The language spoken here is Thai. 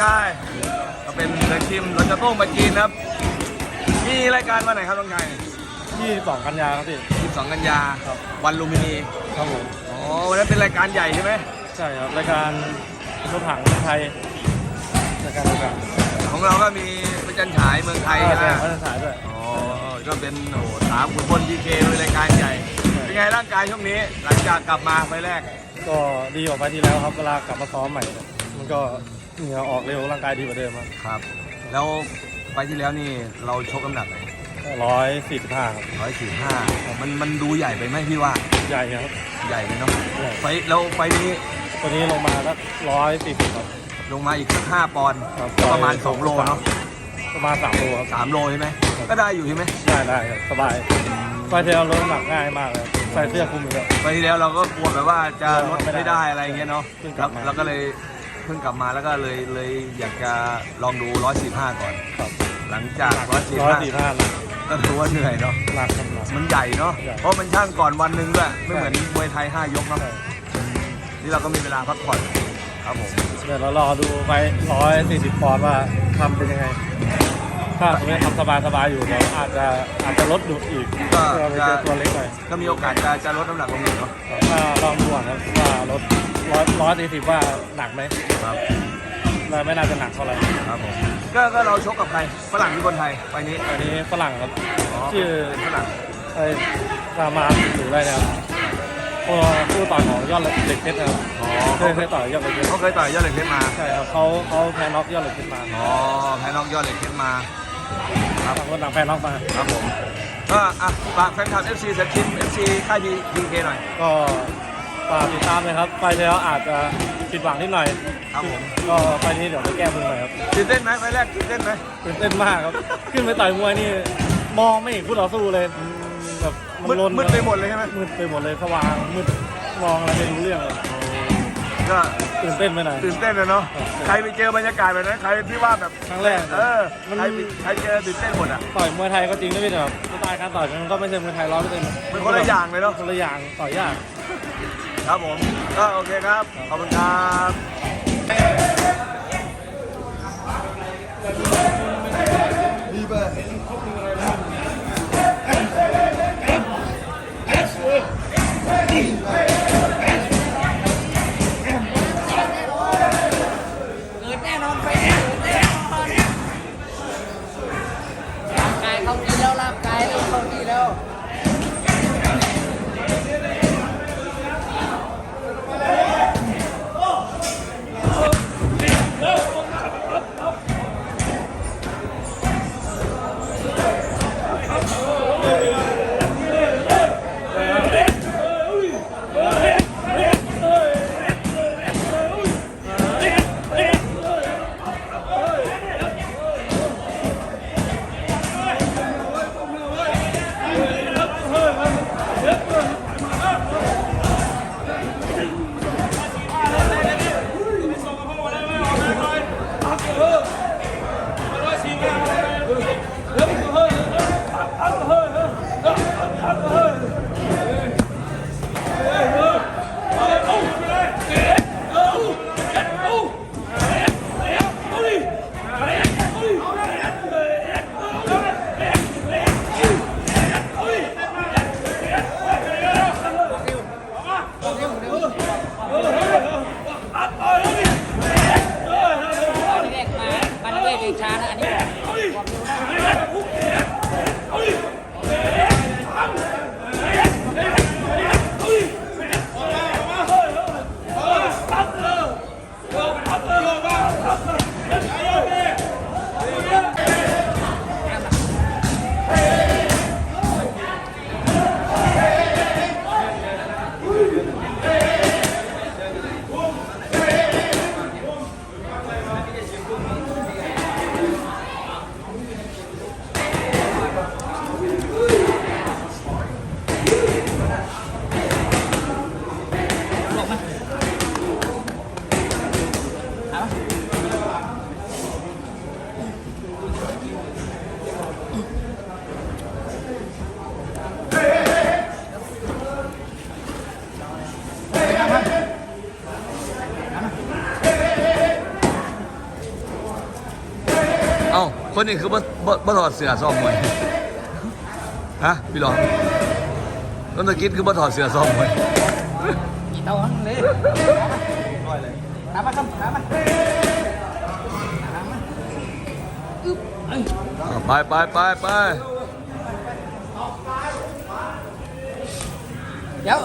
ชายก็เป็นเดินทีมเราจะต้องไปจีนนะครับ มีรายการวันไหนครับน้องชายที่สองกันยาครับพี่ 22 กันยาครับ วันลุมพินีครับผม อ๋อวันนั้นเป็นรายการใหญ่ใช่ไหมใช่ครับ รายการรถถังไทยรายการรถถังของเราก็มีประจันฉายเมืองไทยใช่ใช่ไหมใช่ถ่ายด้วยอ๋อก็เป็นโอ้โหสามขุนพลทีเคเป็นรายการใหญ่ เป็นไงร่างกายช่วงนี้ หลังจากกลับมาไฟล์แรก ก็ดีกว่าไปที่แล้วครับ เวลากลับมาซ้อมใหม่เนี่ยมันก็ เหงื่อออกเร็วร่างกายดีกว่าเดิมครับครับแล้วไฟล์ที่แล้วนี่เราชกน้ำหนักไหนร้อยสี่สิบห้าครับร้อยสี่ห้ามันมันดูใหญ่ไปไหมพี่ว่า ใหญ่ครับ ใหญ่ไปเนาะใหญ่ไฟล์แล้วไฟล์นี้ตัวนี้ลงมาสักร้อยสี่สิบครับ ลงมาอีกสักห้าปอนด์ครับก็ประมาณสองโลเนาะประมาณสามโลครับสามโลใช่ไหมก็ได้อยู่ใช่ไหมได้ได้ครับสบายไปเที่ยวลดน้ำหนักง่ายมากเลยใส่เสื้อคลุมเลยไฟล์ที่แล้วเราก็กลัวแบบว่าจะลดไม่ได้ไม่ได้อะไรอย่างเงี้ยเนาะเพิ่งกแล้ลัวบมาเราก็เลยเพิ่งกลับมาแล้วก็เลยเลยอยากจะลองดูร้อยสี่ห้าก่อน ครับหลังจาก ร้อยสี่ร้อยห้าสี่ห้าก็ถือว่าเหนื่อยเนาะ หนักครับหนัก มันใหญ่เนาะ ใหญ่ เพราะมันช่างก่อนวันหนึ่งด้วย ไม่ใช่เหมือนมวยไทย 5 ยกเนาะนี่เราก็มีเวลาพักผ่อนครับผม เดี๋ยวเรารอดูไปร้อยสี่สิบปอนด์ว่าทำเป็นยังไง ถ้าสมมติทำสบายสบายๆอยู่เดี๋ยวอาจจะอาจจะลดดูอีกก็เพื่อไปเจอตัวเล็กหน่อยก็มีโอกาสจะจะลดน้ำหนักลงอีกเนาะถ้าลองดูก่อนครับว่าลดร้อยร้อยสี่สิบว่าหนักไหมครับไม่ไม่น่าจะหนักเท่าไหร่ครับผมก็ก็เราชกกับใครฝรั่งหรือคนไทยไปนี้อันนี้ฝรั่งครับชื่อฝรั่งไอ้รามาหรืออะไรเนะครับผู้ต่อยของยอดเหล็กเพชรนะครับอ๋อเคยเคยต่อยยอดเหล็กเพชรเขาเคยต่อยยอดเหล็กเพชรมาใช่ครับเขาเขาแพ้น็อกยอดเหล็กเพชรมาอ๋อแพ้น็อกยอดเหล็กเพชรมา ต่างคนต่างแพ้น็อกมาครับผมก็อะฝากแฟนคลับ FC สักชิ้น FC ค่ายพีพีเคหน่อย ก็ฝากติดตามเลยครับไปแล้วอาจจะผิดหวังนิดหน่อยครับผม ก็ไปนี้เดี๋ยวไปแก้มือหน่อยครับตื่นเต้นไหมไฟล์แรกตื่นเต้นไหมตื่นเต้นมากครับ ขึ้นไปต่อยมวยนี่มองไม่เห็นคู่ต่อสู้เลยแบบมันมืดลนมืดไปหมดเลยใช่ไหมมืดไปหมดเลยสว่างมืดมองอะไรไม่รู้เรื่องเลย ก็ตื่นเต้นไปหน่อย ตื่นเต้นเลยเนาะครับใครไปเจอบรรยากาศแบบนั้น ใครที่ว่าแบบครั้งแรก เออ มัน ใครใครเจอตื่นเต้นหมดอะ ต่อยมวยไทยก็จริงนะพี่แต่แบบสไตล์การต่อยมันก็ไม่ใช่มวยไทยร้อยเปอร์เซ็นต์มันคนละอย่างเลยเนาะ คนละอย่างต่อยยาก ครับผม ก็โอเคครับ ขอบคุณครับ คนนี้คือบ่บ่บ่ถอดเสื้อซ้อมมวยฮะพี่หลองต้นตะกิดคือบ่ถอดเสื้อซ้อมมวยกี่ตัวเลยตามมาครับตามมาอ่าไปไปไปไปเดี๋ยว